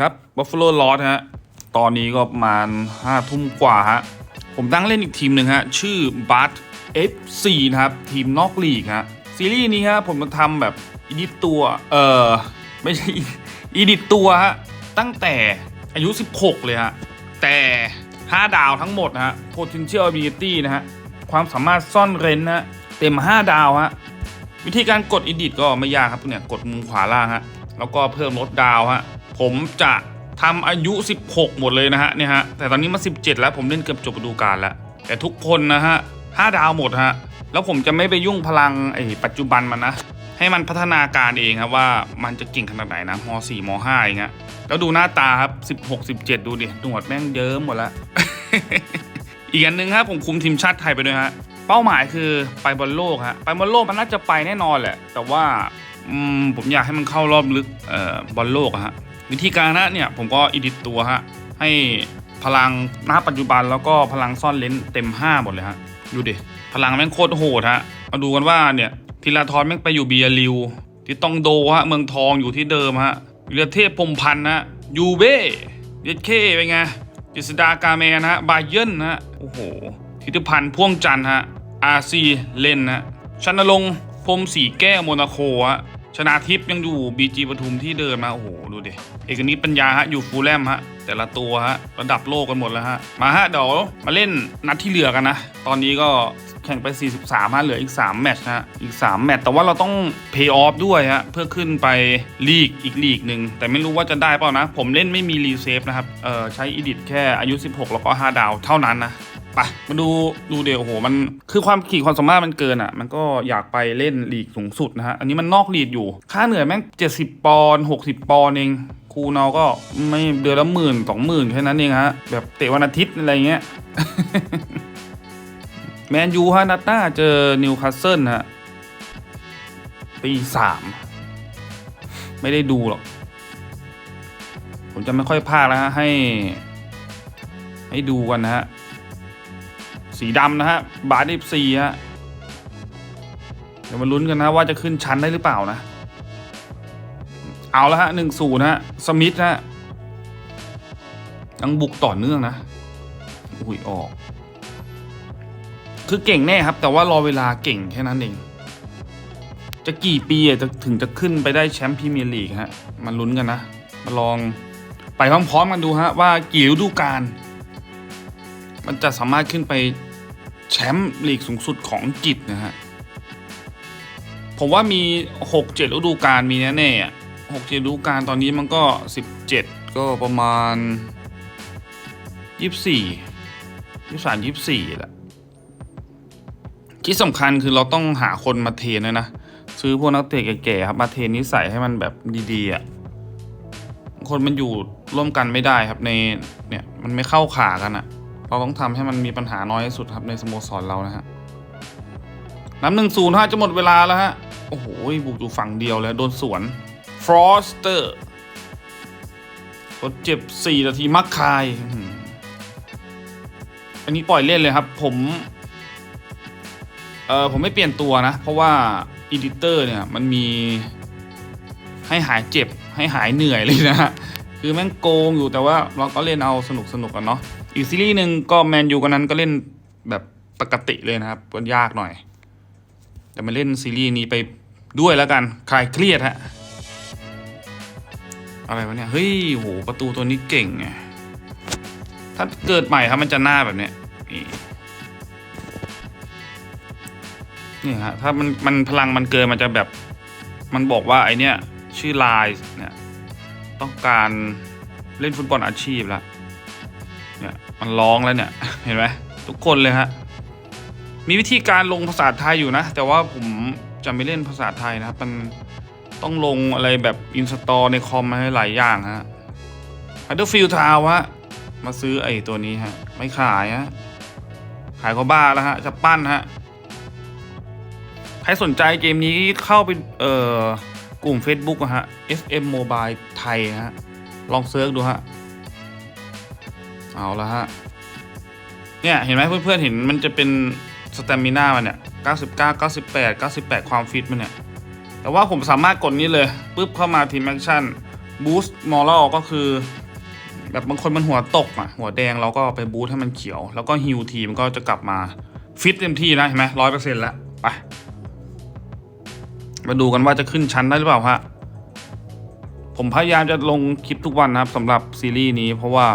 ครับ Buffalo l o s ฮะ ตอนนี้ก็ประมาณห้าทุ่มกว่าฮะ ผมตั้งเล่นอีกทีมหนึ่งฮะ ชื่อ b a t FC นะครับ ทีมนอกลีกฮะ ซีรีส์นี้ฮะ ผมมาทำแบบอีดิตตัว เออไม่ใช่อีดิตตัวฮะ ตั้งแต่อายุ 16 เลยฮะ แต่ 5 ดาวทั้งหมดนะฮะ potential ability นะฮะ ความสามารถซ่อนเร้นนะเต็ม 5 ดาวฮะ วิธีการกด edit ก็ไม่ยากครับเนี่ย กดมุมขวาล่างฮะ แล้วก็เพิ่มลดดาวฮะ ผมจะทำอายุ 16 หมดเลยนะฮะเนี่ยฮะแต่ตอนนี้มา 17 แล้วผมเล่นเกือบจบฤดูกาลแล้ว แต่ทุกคนนะฮะ5ดาวหมดฮะแล้วผมจะไม่ไปยุ่งพลังไอ้ปัจจุบันมันนะให้มันพัฒนาการเองครับว่ามันจะเก่งขนาดไหนนะม .4 ม .5 อย่างเงี้ยแล้วดูหน้าตาครับ 16 17 ดูดิหนวดแม่งเยิ้มหมดล้วอีกอันหนึ่งครับผมคุมทีมชาติไทยไปด้วยฮะเป้าหมายคือไปบอลโลกฮะไปบอลโลกมันน่าจะไปแน่นอนแหละ แต่ว่า ผมอยากให้มันเข้ารอบลึกบอลโลกอะฮะวิธีการนะเนี่ยผมก็อิดิตตัวฮะให้พลังณปัจจุบันแล้วก็พลังซ่อนเลนเต็ม 5 หมดเลยฮะดูดิพลังแม่งโคตรโหดฮะมาดูกันว่าเนี่ยทีลาทอนแม่งไปอยู่เบียริว ที่ต้องโดฮะเมืองทองอยู่ที่เดิมฮะวิรเทพพรมพันธ์ฮะยูเบ้เยดเคเป็นไงจิสดากาเมนฮะบาเยนฮะโอ้โหทิติพันธ์พ่วงจันฮะอาซีเลนฮะชันรงพรมสีแก้วโมนาโคฮะ ชนาทิพย์ยังอยู่บีจีปทุมที่เดิมมา โอ้โห ดูดิ เอกนิตปัญญาฮะ อยู่ฟูลแลมฮะ แต่ละตัวฮะ ระดับโลกกันหมดแล้วฮะ มาฮะ เดี๋ยวมาเล่นนัดที่เหลือกันนะ ตอนนี้ก็แข่งไป 43ฮะเหลืออีก 3 แมตช์นะอีก 3 แมตช์แต่ว่าเราต้องเพย์ออฟด้วยฮะเพื่อขึ้นไปลีกอีกลีกหนึ่งแต่ไม่รู้ว่าจะได้เปล่านะ ผมเล่นไม่มีรีเซฟนะครับเออใช้อีดิทแค่อายุ 16 แล้วก็ 5 ดาวเท่านั้นนะ ไปมาดูดูเดี๋ยวโอ้โหมันคือความขีดความสามารถมันเกินอะ มันก็อยากไปเล่นลีกสูงสุดนะฮะอันนี้มันนอกลีกอยู่ ค่าเหนื่อยแม่งเจ็ดสิบปอนหกสิบปอนด์เองครูเนาก็ไม่เดือนละหมื่นสองหมื่นแค่นั้นเองฮะแบบเตะวันอาทิตย์อะไรเงี้ยแมนยูฮะนัดหน้าเจอนิวคาสเซิลฮะปีสามไม่ได้ดูหรอก ผมจะไม่ค่อยพลาดแล้วฮะให้ ให้ดูกันนะฮะ สีดำนะฮะบาร์ดิฟซีฮะเดี๋ยวมาลุ้นกันนะว่าจะขึ้นชั้นได้หรือเปล่านะ เอาแล้วฮะหนึ่งศูนย์ฮะสมิธฮะยังบุกต่อเนื่องนะ อุ้ยออก คือเก่งแน่ครับ แต่ว่ารอเวลาเก่งแค่นั้นเอง จะกี่ปีจะถึงจะขึ้นไปได้แชมป์พรีเมียร์ลีกฮะมาลุ้นกันนะ มาลองไปพร้อมๆกันดูฮะว่ากี่ฤดูกาลมันจะสามารถขึ้นไป แชมป์ลีกสูงสุดของอังกฤษนะฮะ ผมว่ามีหกเจ็ดฤดูกาลมีแน่ๆอะหกเจ็ดฤดูกาลตอนนี้มันก็สิบเจ็ดก็ประมาณยี่สิบสี่ยี่สามยี่สี่แหละที่สำคัญคือเราต้องหาคนมาเทนด้วยนะ ซื้อพวกนักเตะแก่ๆครับมาเทนนิสัยให้มันแบบดีๆอะคนมันอยู่ร่วมกันไม่ได้ครับในเนี่ยมันไม่เข้าขากันอะ เราต้องทำให้มันมีปัญหาน้อยที่สุดครับในสโมสรเรานะฮะน้ำหนึ่งศูนย์ฮะจะหมดเวลาแล้วฮะ โอ้โหบุกอยู่ฝั่งเดียวเลยโดนสวนฟรอสเตอร์ทดเจ็บสี่นาทีมักคาย อันนี้ปล่อยเล่นเลยครับ ผม เออผมไม่เปลี่ยนตัวนะ เพราะว่าอีดิเตอร์เนี่ยมันมีให้หายเจ็บให้หายเหนื่อยเลยนะฮะคือแม่งโกงอยู่แต่ว่าเราก็เล่นเอาสนุกสนุกกันเนาะ อีกซีรีส์หนึ่งก็แมนยูกันนั้นก็เล่นแบบปกติเลยนะครับก็ยากหน่อย แต่มาเล่นซีรีส์นี้ไปด้วยแล้วกันคลายเครียดฮะอะไรวะเนี่ยเฮ้ยโหประตูตัวนี้เก่งไงถ้าเกิดใหม่ครับมันจะหน้าแบบเนี้ยนี่นี่ฮะถ้ามันมันพลังมันเกินมันจะแบบ มันบอกว่าไอเนี้ยชื่อไลน์เนี่ยต้องการเล่นฟุตบอลอาชีพแล้ว มันร้องแล้วเนี่ย เห็นไหมทุกคนเลยฮะ มีวิธีการลงภาษาไทยอยู่นะ แต่ว่าผมจะไม่เล่นภาษาไทยนะครับ มันต้องลงอะไรแบบอินสตอลในคอมมาให้หลายอย่างฮะฮัตเตอร์ฟิลทาวะมาซื้อไอ้ตัวนี้ฮะ ไม่ขายฮะ ขายก็บ้าแล้วฮะ จะปั้นฮะ ใครสนใจเกมนี้เข้าไป เอ่อ กลุ่ม Facebook อะฮะ FM Mobile ไทยฮะ ลองเซิร์ชดูฮะ เอาละฮะ เนี่ยเห็นไหมเพื่อนๆเห็นมันจะเป็นสเตมิน่ามันเนี่ย 99 98 98 ความฟิตมันเนี่ย แต่ว่าผมสามารถกดนี้เลยปุ๊บเข้ามาทีมแอคชั่นบูสต์มอรัลก็คือ แบบบางคนมันหัวตกอะ หัวแดงเราก็ไปบูสต์ให้มันเขียว แล้วก็ฮิวทีมก็จะกลับมาฟิตเต็มที่นะเห็นไหมร้อยเปอร์เซ็นต์แล้วไปมาดูกันว่าจะขึ้นชั้นได้หรือเปล่าฮะผมพยายามจะลงคลิปทุกวันนะครับสำหรับซีรีส์นี้เพราะว่า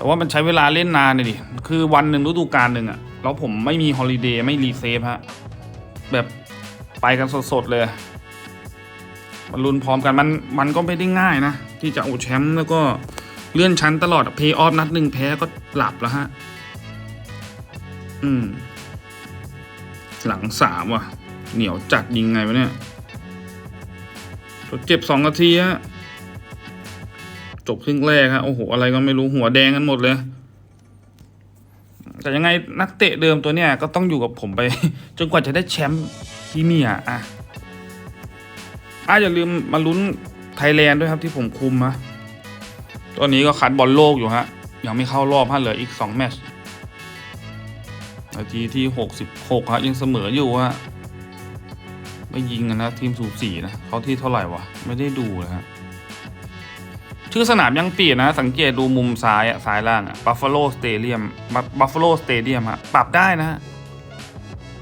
แต่ว่ามันใช้เวลาเล่นนานเลยดิ คือวันหนึ่งฤดูกาลหนึ่งอะแล้วผมไม่มีฮอลิเดย์ไม่รีเซฟฮะ แบบไปกันสดๆเลย มันรุนพร้อมกันมันมันก็ไม่ได้ง่ายนะ ที่จะเอาแชมป์แล้วก็เลื่อนชั้นตลอดเพย์ออฟนัดหนึ่งแพ้ก็หลับแล้วฮะ อืม หลังสามว่ะ เหนียวจัดยิงไงวะเนี่ยทดเจ็บสองนาทีฮะ จบครึ่งแรกฮะโอ้โหอะไรก็ไม่รู้หัวแดงกันหมดเลย แต่ยังไงนักเตะเดิมตัวเนี้ยก็ต้องอยู่กับผมไป จนกว่าจะได้แชมป์พรีเมียร์อะอะอย่าลืมมาลุ้นไทยแลนด์ด้วยครับที่ผมคุมนะตอนนี้ก็คัดบอลโลกอยู่ฮะยังไม่เข้ารอบฮะเหลืออีกสองแมตช์นาทีที่หกสิบหกฮะยังเสมออยู่ฮะไม่ยิงกันนะทีมสูสีนะเขาที่เท่าไหร่วะ ไม่ได้ดูเลยฮะ ชื่อสนามยังเปลี่ยนนะ สังเกตดูมุมซ้ายอะซ้ายล่างอะ Buffalo Stadium Buffalo Stadium ฮะปรับได้นะฮะ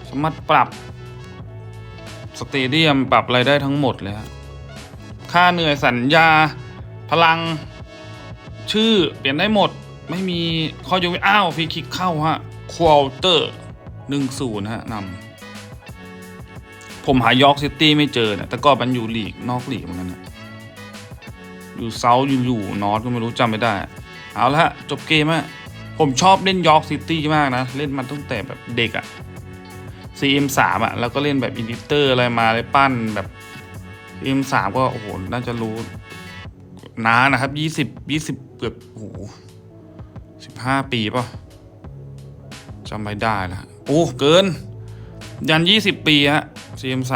สามารถปรับสเตเดียมปรับอะไรได้ทั้งหมดเลยฮะค่าเหนื่อยสัญญา พลัง ชื่อเปลี่ยนได้หมด ไม่มีข้อยกเว้นอ้าวฟรีคิกเข้าฮะควอเตอร์หนึ่งศูนย์ฮะนำผมหายอร์กซิตี้ไม่เจอนี่ยแต่ก็มันอยู่ลีกนอกลีกเหมือนกันนะ อยู่เซาอยู่อยู่นอตก็ไม่รู้จำไม่ได้ เอาละฮะ จบเกมฮะ ผมชอบเล่นยอร์กซิตี้มากนะ เล่นมาตั้งแต่แบบเด็กอะ CM3 อะแล้วก็เล่นแบบอินดิเตอร์อะไรมาเลยปั้นแบบ CM3 ก็โอ้โห น่าจะรู้นานนะครับยี่สิบยี่สิบเกือบโอ้โหสิบห้าปีป่ะจำไม่ได้ละโอ้ เกิน ยันยี่สิบปีฮะ CM3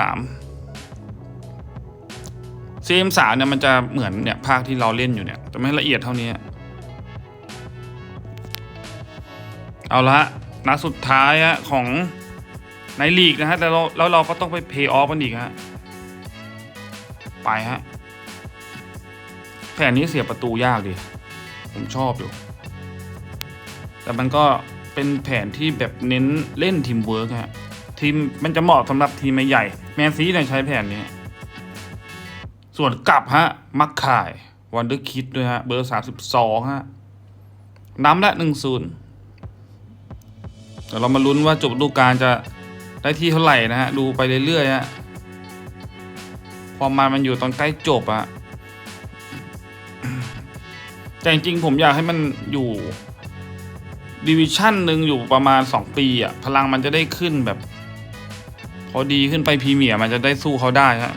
CM สามเนี่ยมันจะเหมือนเนี่ยภาคที่เราเล่นอยู่เนี่ยแต่ไม่ละเอียดเท่านี้ เอาละนัดสุดท้ายฮะของในลีกนะฮะแต่เราแล้วเราก็ต้องไปเพย์ออฟกันอีกฮะไปฮะแผนนี้เสียประตูยากดิผมชอบอยู่ แต่มันก็เป็นแผนที่แบบเน้นเล่นทีมเวิร์กฮะทีมมันจะเหมาะสำหรับทีมใหญ่ แมนซีเนี่ยใช้แผนนี้ ส่วนกลับฮะ มักข่ายวันเดอร์คิดด้วยฮะ เบอร์สามสิบสองฮะนำละหนึ่งศูนย์เดี๋ยวเรามาลุ้นว่าจบฤดูกาลจะได้ที่เท่าไหร่นะฮะ ดูไปเรื่อยๆฮะความมันมันอยู่ตอนใกล้จบอะแต่จริงผมอยากให้มันอยู่ดิวิชั่นหนึ่งอยู่ประมาณสองปีอะพลังมันจะได้ขึ้นแบบ พอดีขึ้นไปพรีเมียร์มันจะได้สู้เขาได้ฮะ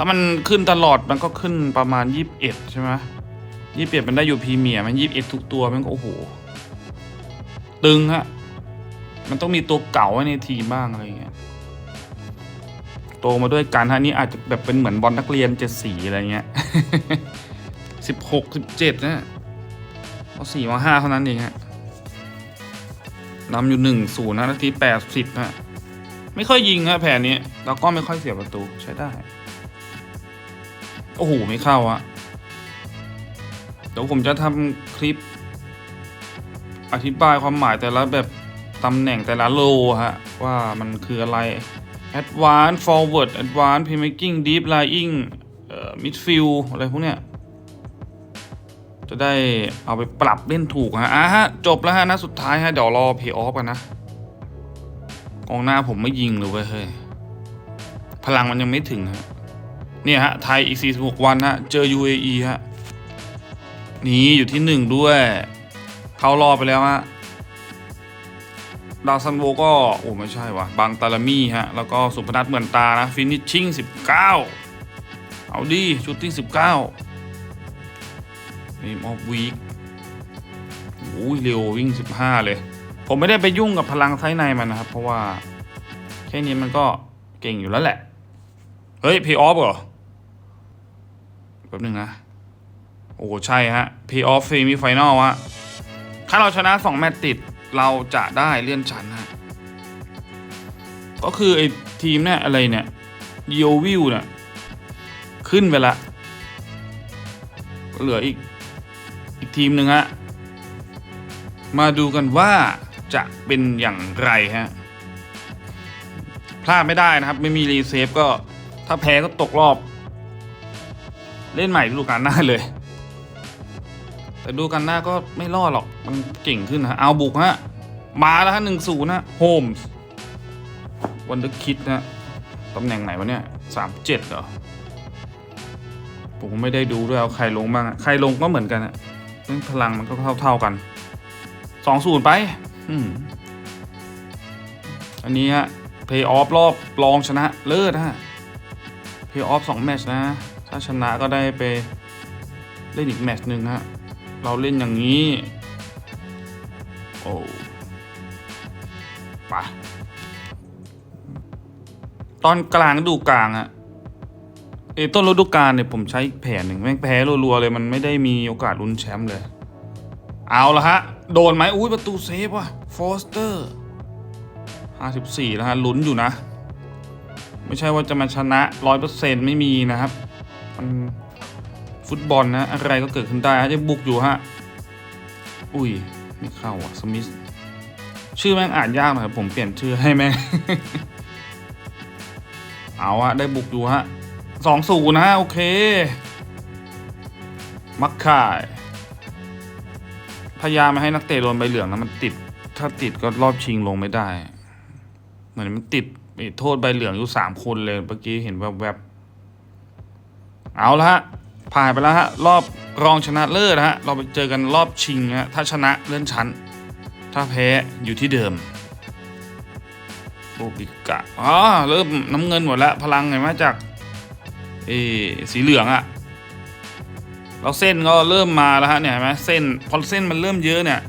ถ้ามันขึ้นตลอดมันก็ขึ้นประมาณยี่สิบเอ็ดใช่ไหมยี่สิบเอ็ดมันได้อยู่พรีเมียร์มันยี่สิบเอ็ดทุกตัวมันก็โอ้โห ตึงฮะ มันต้องมีตัวเก่าไว้ในทีมบ้างอะไรเงี้ยโตมาด้วยกันฮะนี่อาจจะแบบเป็นเหมือนบอลนักเรียนเจ็ดสีอะไรเงี้ยสิบหกสิบเจ็ดนะเอาสี่มาห้าเท่านั้นเองฮะนำอยู่หนึ่งศูนย์นะนาทีแปดสิบฮะไม่ค่อยยิงฮะแผนนี้ แล้วก็ไม่ค่อยเสียประตูใช้ได้ โอ้โห ไม่เข้าอะเดี๋ยวผมจะทำคลิป อธิบายความหมายแต่ละแบบตำแหน่งแต่ละโลฮะ ว่ามันคืออะไร Advanced Forward Advanced Playmaking Deep Lying เอ่อ Midfield อะไรพวกเนี้ย จะได้เอาไปปรับเล่นถูกฮะอะฮะ จบแล้วฮะนัดสุดท้ายฮะ เดี๋ยวรอเพย์ออฟกันนะ กองหน้าผมไม่ยิงเลยเว้ยเฮ้ยพลังมันยังไม่ถึงฮะ เนี่ยฮะไทยอีก 46 วันฮะเจอ UAE ฮะนี่อยู่ที่หนึ่งด้วย เข้ารอบไปแล้วฮะดาวซันโวก็ โอ้ไม่ใช่วะบางตาลามี่ฮะ แล้วก็สุพนัทเหมือนตานะ ฟินิชชิ่ง 19 เอาดีชูตติ้ง 19มีมอฟวีคโอ้ยเร็ววิ่ง 15 เลย ผมไม่ได้ไปยุ่งกับพลังไซในมันนะครับ เพราะว่า แค่นี้มันก็เก่งอยู่แล้วแหละ เฮ้ย เพย์ออฟเหรอ แป๊บนึงนะ โอ้ใช่ฮะเพย์ออฟซีมีไฟนอลฮะ ถ้าเราชนะ 2 แมตช์ติดเราจะได้เลื่อนชั้นฮะ ก็คือ ไอ้ ทีม เนี่ยอะไรเนี่ย y ี o วิวเนี่ย ขึ้นไปละ เหลืออีก อีกทีมหนึ่งฮะ มาดูกันว่าจะเป็นอย่างไรฮะ พลาดไม่ได้นะครับ ไม่มีรีเซฟก็ถ้าแพ้ก็ตกรอบ เล่นใหม่ฤดูกาลหน้าเลย แต่ดูกันหน้าก็ไม่รอดหรอกมันเก่งขึ้นนะเอาบุกฮะมาแล้วฮะหนึ่งศูนย์นะโฮมส์วันเดอร์คิดนะตำแหน่งไหนวะเนี่ยสามเจ็ดเหรอผมไม่ได้ดูด้วยเอาใครลงบ้างใครลงก็เหมือนกันอะพลังมันก็เท่าๆกันสองศูนย์ไป อืมอันนี้ฮะเพย์ออฟรอบรองชนะเลิศฮะเพย์ออฟสองแมตช์นะ ถ้าชนะก็ได้ไปเล่นอีกแมตช์หนึ่งฮะ เราเล่นอย่างนี้ โอ้ไปตอนกลางฤดูกลางอะเอต้นฤดูกาลเนี่ยผมใช้แผนหนึ่งแม่งแพ้รัวๆเลยมันไม่ได้มีโอกาสลุ้นแชมป์เลย เอาละฮะ โดนไหมอุ้ยประตูเซฟว่ะฟอสเตอร์ห้าสิบสี่แล้วฮะลุ้นอยู่นะ ไม่ใช่ว่าจะมาชนะร้อยเปอร์เซ็นต์ไม่มีนะครับ ฟุตบอลนะ อะไรก็เกิดขึ้นได้ฮะจะบุกอยู่ฮะ อุ้ย ไม่เข้าอะ สมิธ ชื่อแม่งอ่านยากหน่อยผมเปลี่ยนชื่อให้แม่ง เอาอะได้บุกอยู่ฮะสองศูนะฮะ โอเค มักข่ายพยายามม่ให้นักเตะโดนใบเหลืองนะมันติด ถ้าติดก็รอบชิงลงไม่ได้ เหมือนมันติดโทษใบเหลืองอยู่สามคนเลยเมื่อกี้เห็นแวบๆ เอาละฮะผ่านไปแล้วฮะรอบรองชนะเลิศนะฮะเราไปเจอกันรอบชิงฮะถ้าชนะเลื่อนชั้น ถ้าแพ้อยู่ที่เดิมโอบิกะอ๋อเริ่มน้ำเงินหมดแล้วพลังไงมาจากเอสีเหลืองอะแล้วเส้นก็เริ่มมาแล้วฮะเนี่ยเห็นไหมเส้นพอเส้นมันเริ่มเยอะเนี่ย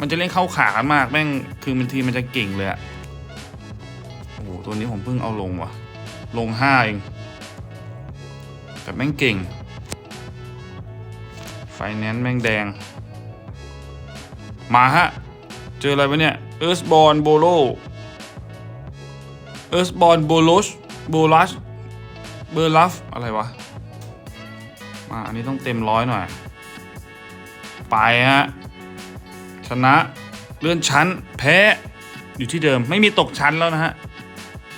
มันจะเล่นเข้าขากันมากแม่งคือบางทีมันจะเก่งเลยอะโอ้โหตัวนี้ผมเพิ่งเอาลงว่ะ ลงห้าเอง แต่แม่งเก่ง ไฟแนนซ์แม่งแดง มาฮะ เจออะไรวะเนี่ยเอิร์สบอลโบโลเอิร์สบอลโบโลชโบลัชเบอร์ลัฟอะไรวะ มาอันนี้ต้องเต็มร้อยหน่อย ไปฮะ ชนะเลื่อนชั้น แพ้ อยู่ที่เดิมไม่มีตกชั้นแล้วนะฮะ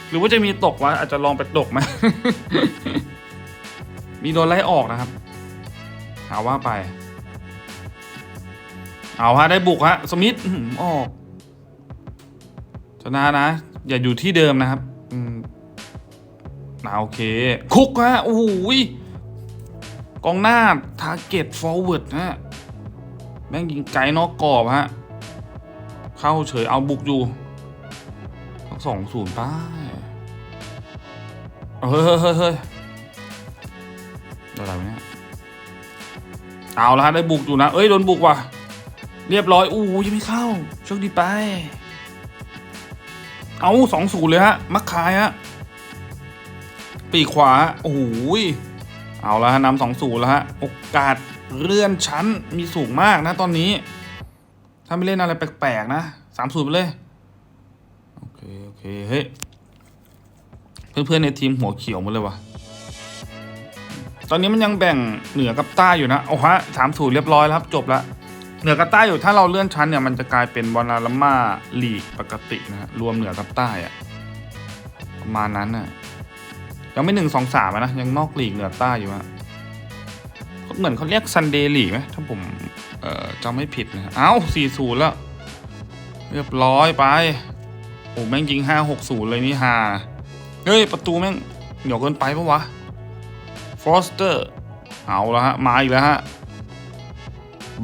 หรือว่าจะมีตกวะอาจจะลองไปตกไหม มีโดนไล่ออกนะครับหาว่าไป เอาฮะได้บุกฮะสมิธออกชนะนะ อย่าอยู่ที่เดิมนะครับอืมอ่าโอเค คุกฮะโอ้โหยกองหน้าทาร์เก็ตฟอร์เวิร์ดฮะแม่งยิงไกลนอกกรอบฮะ เข้าเฉยเอาบุกอยู่สองศูนย์ป้าเฮ้ยเฮ้ยเฮ้ย อะไรเนี่ยเอาละฮะได้บุกอยู่นะ เอ้ยโดนบุกว่ะ เรียบร้อยอู้ยังไม่เข้า โชคดีไป เอาสองศูนย์เลยฮะ มักคายฮะ ปีขวา โอ้โหยเอาละฮะนำสองศูนย์แล้วฮะ โอกาสเลื่อนชั้นมีสูงมากนะตอนนี้ ถ้าไม่เล่นอะไรแปลกๆนะสามศูนย์ไปเลย โอเค โอเค เฮ้ย เพื่อนๆในทีมหัวเขียวหมดเลยวะ อนนี้มันยังแบ่งเหนือกับใต้อยู่นะโอ้ฮะสามศูนย์เรียบร้อยแล้วครับจบละเหนือกับใต้อยู่ถ้าเราเลื่อนชั้นเนี่ยมันจะกลายเป็นวานาลามาลีกปกตินะฮะรวมเหนือกับใต้อะประมาณนั้นน่ะยังไม่หนึ่งสองสามนะยังนอกลีกเหนือใต้อยู่ฮะเหมือนเขาเรียกซันเดย์ลีกไหมถ้าผมเอ่อจำไม่ผิดนะเอ้าสี่ศูนย์แล้ว เรียบร้อยไปโอ้แม่งยิงห้าหกศูนย์เลยนี่ฮาเฮ้ยประตูแม่งเหนียวเกินไปปะวะ ฟอสเตอร์ เอาละฮะ มาอีกแล้วฮะ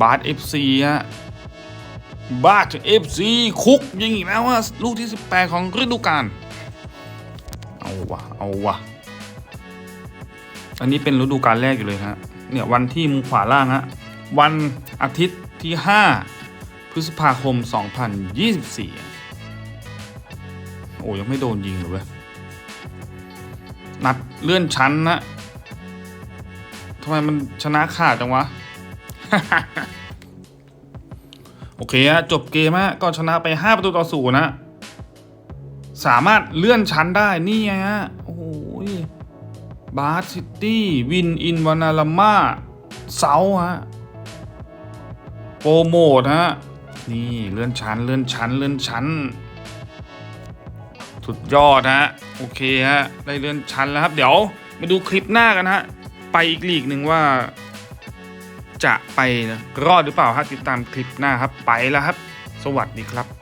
บาร์เอฟซีฮะ บาร์เอฟซีคุกยิงอีกแล้วว่าลูกที่ 18 ของฤดูกาล เอาวะเอาวะอันนี้เป็นฤดูกาลแรกอยู่เลยฮะ เนี่ยวันที่มุมขวาล่างฮะ วันอาทิตย์ที่ 5 พฤษภาคม 2024 โอ้ยังไม่โดนยิงเลยนัดเลื่อนชั้นนะ ไมมันชนะขาดจังวะ โอเคฮะจบเกมฮะก็ชนะไป 5 ประตูต่อศูนย์นะ สามารถเลื่อนชั้นได้นี่ไงฮะโอ้โหบาร์ซิตี้วินอินวานาลาม่าเซาฮะโปรโมทฮะนี่เลื่อนชั้นเลื่อนชั้นเลื่อนชั้น สุดยอดฮะโอเคฮะได้เลื่อนชั้นแล้วครับ เดี๋ยวมาดูคลิปหน้ากันฮะ ไปอีกลีกหนึ่งว่าจะไปรอดหรือเปล่าฮะติดตามคลิปหน้าครับไปแล้วครับ สวัสดีครับ